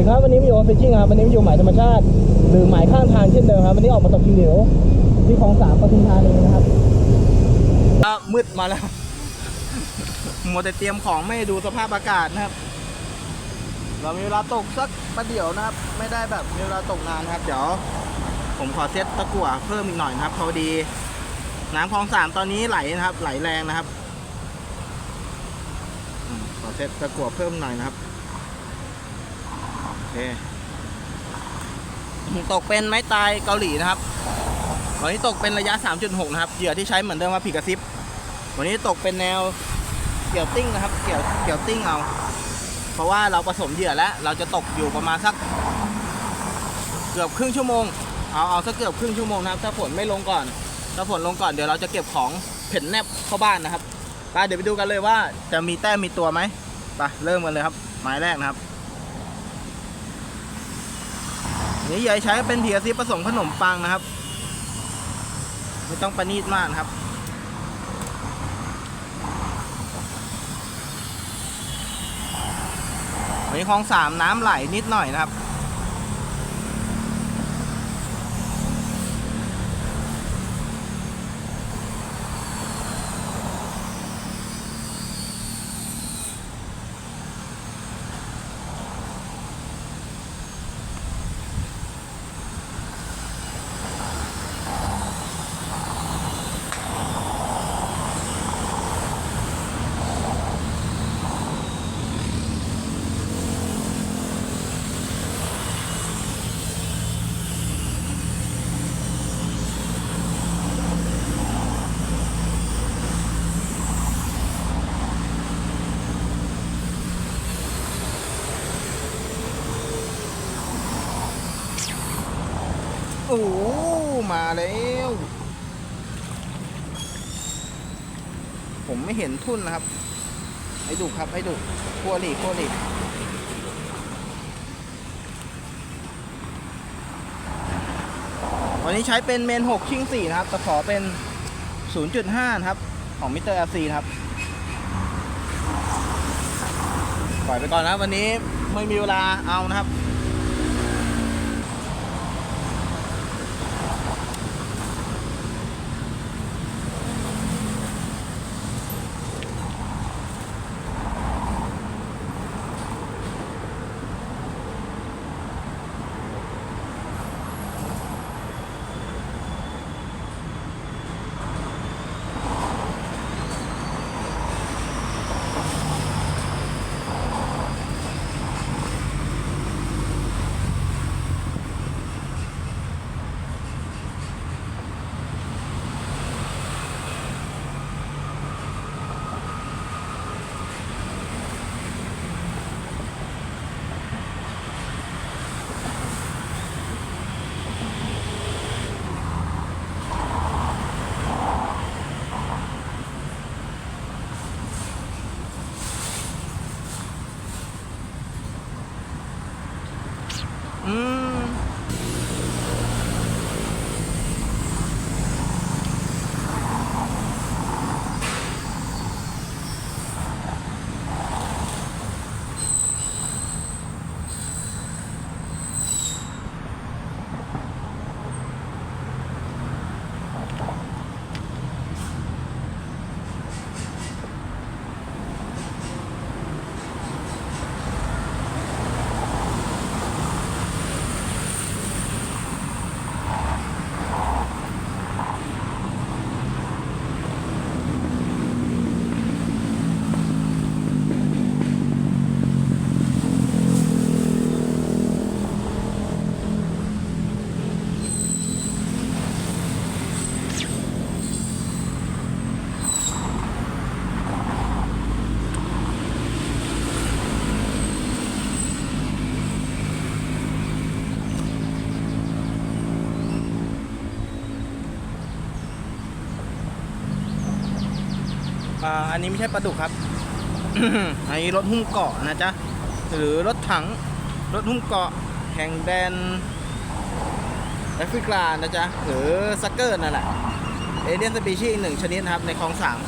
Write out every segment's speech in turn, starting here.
ดีครับวันนี้มาอยู่ฟิชชิ่งครับวันนี้มาอยู่หมายธรรมชาติ หรือหมายข้างทางเช่นเดิมครับวันนี้ออกมาตกกิเหนียวที่คลองสามปทุมธานีนะครับมืดมาแล้วมัวแต่เตรียมของไม่ดูสภาพอากาศนะครับ เรามีเวลาตกสักประเดี๋ยวนะครับ ไม่ได้แบบมีเวลาตกนานครับ เดี๋ยว ผมขอเซตตะกั่วเพิ่มอีกหน่อยนะครับพอดี น้ำคลองสามตอนนี้ไหลนะครับ ไหลแรงนะครับขอเซตตะกั่วเพิ่มหน่อยนะครับ เคตกเป็นไม้ตายเกาหลีนะครับ วันนี้ตกเป็นระยะ 3.6 นะครับ เหยื่อที่ใช้เหมือนเดิมว่าผีกระซิบ วันนี้ตกเป็นแนวเกี่ยวติ้งนะครับ เกี่ยวเกี่ยวติ้งเอา เพราะว่าเราผสมเหยื่อแล้ว เราจะตกอยู่ประมาณสัก เกือบครึ่งชั่วโมง เอาเอาสักเกือบครึ่งชั่วโมงนะครับ ถ้าฝนไม่ลงก่อน ถ้าฝนลงก่อนเดี๋ยวเราจะเก็บของเพ่นแนบเข้าบ้านนะครับไปเดี๋ยวไปดูกันเลยว่าจะมีแต้มมีตัวไหมไปเริ่มกันเลยครับ หมายแรกนะครับ นี่ยายใช้เป็นเพียซีผสมขนมปังนะครับ ไม่ต้องประณีตมากนะครับ วันนี้คลองสามน้ำไหลนิดหน่อยนะครับ โอ้โห มาแล้ว ผมไม่เห็นทุ่นนะครับให้ดูครับให้ดูขั้วหลีกขั้วหลีวันนี้ใช้เป็นเมน 6 ชิง4นะครับตะขอเป็น 0.5 นะครับ ของมิสเตอร์ LC นะครับ ปล่อยไปก่อนนะวันนี้ไม่มีเวลาเอานะครับาอันนี้ไม่ใช่ปลาดุกครับ อันนี้รถหุ้มเกาะนะจ๊ะ หรือรถถัง รถหุ้มเกาะแห่งแดนแอฟริกานะจ๊ะ หรือซักเกอร์นั่นแหละ เอเลียนสปีชีส์หนึ่งชนิดนะครับในคลองสาม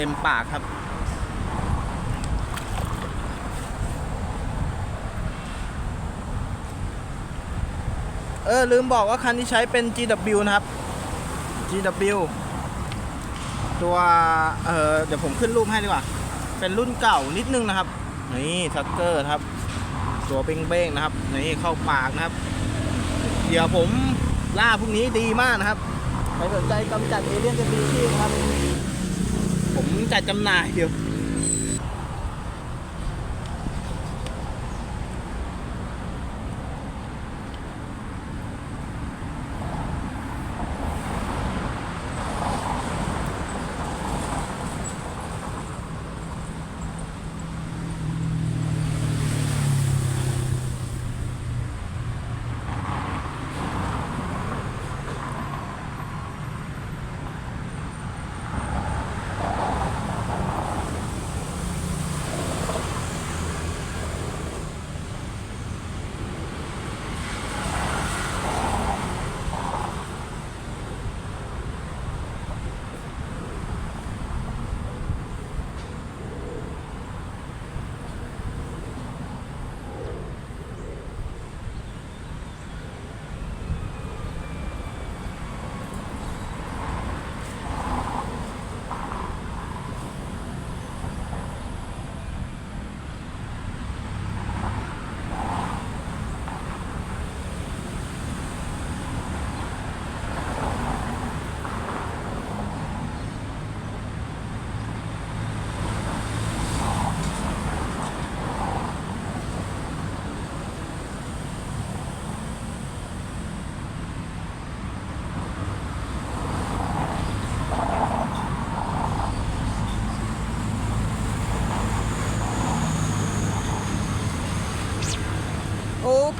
เต็มปากครับ เออ ลืมบอกว่าคันที่ใช้เป็น GW นะครับ GW ตัว เออเดี๋ยวผมขึ้นรูปให้ดีกว่า เป็นรุ่นเก่านิดนึงนะครับ นี่ทักเกอร์ครับ ตัวเบ้งๆนะครับ นี่เข้าปากนะครับ เดี๋ยวผมล่าพวกนี้ดีมากนะครับใครสนใจกำจัดเอเลี่ยนสปีชีส์นะครับ ผมจัดจำหน่ายอยู่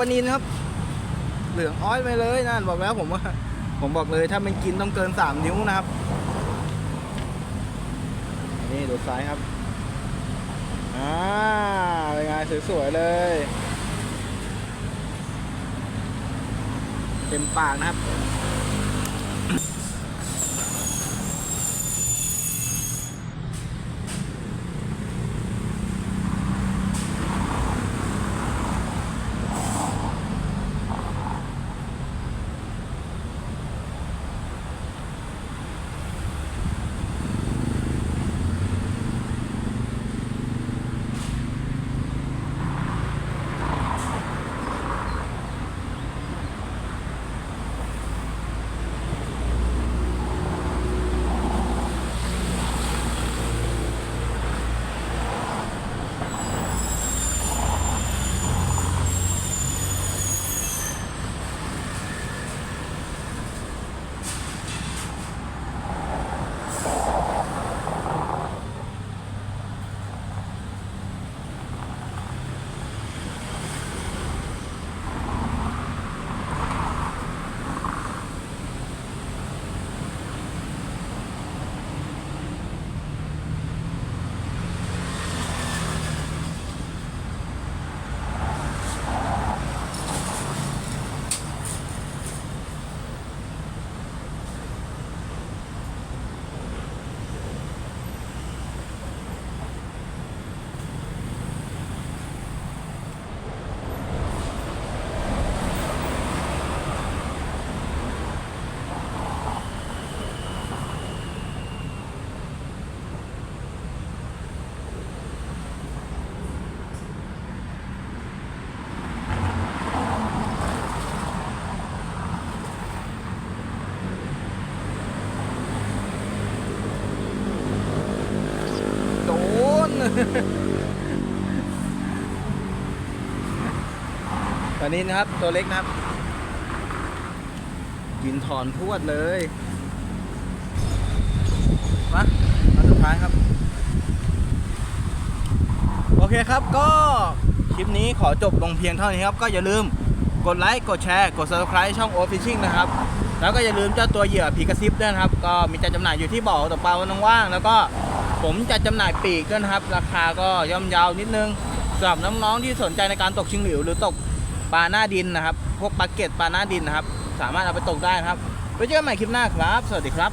ปลานินครับ เหลืองอ้อยไปเลยนั่นบอกแล้วผมว่า ผมบอกเลยถ้ามันกินต้องเกินสามนิ้วนะครับ นี่ดูซ้ายครับอ่าเป็นไงสวยๆเลยเต็มปากนะครับ ตอนนี้นะครับตัวเล็กนะครับ กินถอนพวดเลยมามาสุดท้ายครับ โอเคครับก็คลิปนี้ขอจบลงเพียงเท่านี้ครับ ก็อย่าลืมกดไลค์ กดแชร์ กด subscribe ช่อง o Fishing นะครับ แล้วก็อย่าลืมเจ้าตัวเหยื่อผีกระซิบด้วยนะครับ ก็มีจัดจำหน่ายอยู่ที่บ่อตกปลาวันว่าง แล้วก็ ผมจะจำหน่ายปีกด้วยนะครับ ราคาก็ย่อมเยาวนิดนึงสำหรับน้องๆที่สนใจในการตกชิงหลิวหรือตกปลาหน้าดินนะครับ พวกปลาเก็ตปลาหน้าดินนะครับ สามารถเอาไปตกได้นะครับไว้เจอกันใหม่คลิปหน้าครับ สวัสดีครับ